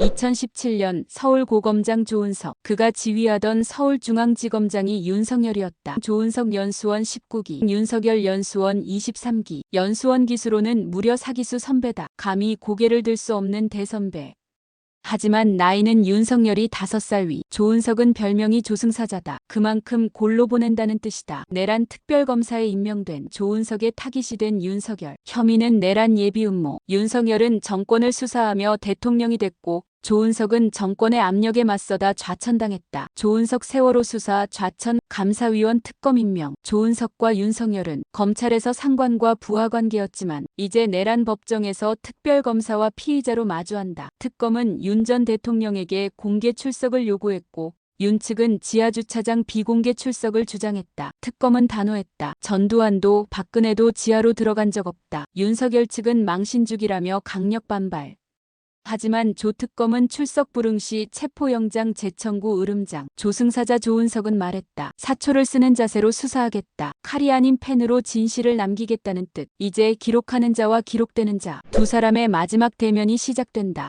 2017년 서울고검장 조은석. 그가 지휘하던 서울중앙지검장이 윤석열이었다. 조은석 연수원 19기, 윤석열 연수원 23기. 연수원 기수로는 무려 사기수 선배다. 감히 고개를 들 수 없는 대선배. 하지만 나이는 윤석열이 5살 위. 조은석은 별명이 조승사자다. 그만큼 골로 보낸다는 뜻이다. 내란 특별검사에 임명된 조은석의 타깃이 된 윤석열. 혐의는 내란 예비 음모. 윤석열은 정권을 수사하며 대통령이 됐고 조은석은 정권의 압력에 맞서다 좌천당했다. 조은석 세월호 수사 좌천 감사위원 특검 임명. 조은석과 윤석열은 검찰에서 상관과 부하 관계였지만 이제 내란 법정에서 특별검사와 피의자로 마주한다. 특검은 윤 전 대통령에게 공개 출석을 요구했고 윤 측은 지하주차장 비공개 출석을 주장했다. 특검은 단호했다. 전두환도 박근혜도 지하로 들어간 적 없다. 윤석열 측은 망신주기라며 강력 반발. 하지만 조 특검은 출석 불응 시 체포영장 재청구 으름장. 조승사자 조은석은 말했다. 사초를 쓰는 자세로 수사하겠다. 칼이 아닌 펜으로 진실을 남기겠다는 뜻. 이제 기록하는 자와 기록되는 자. 두 사람의 마지막 대면이 시작된다.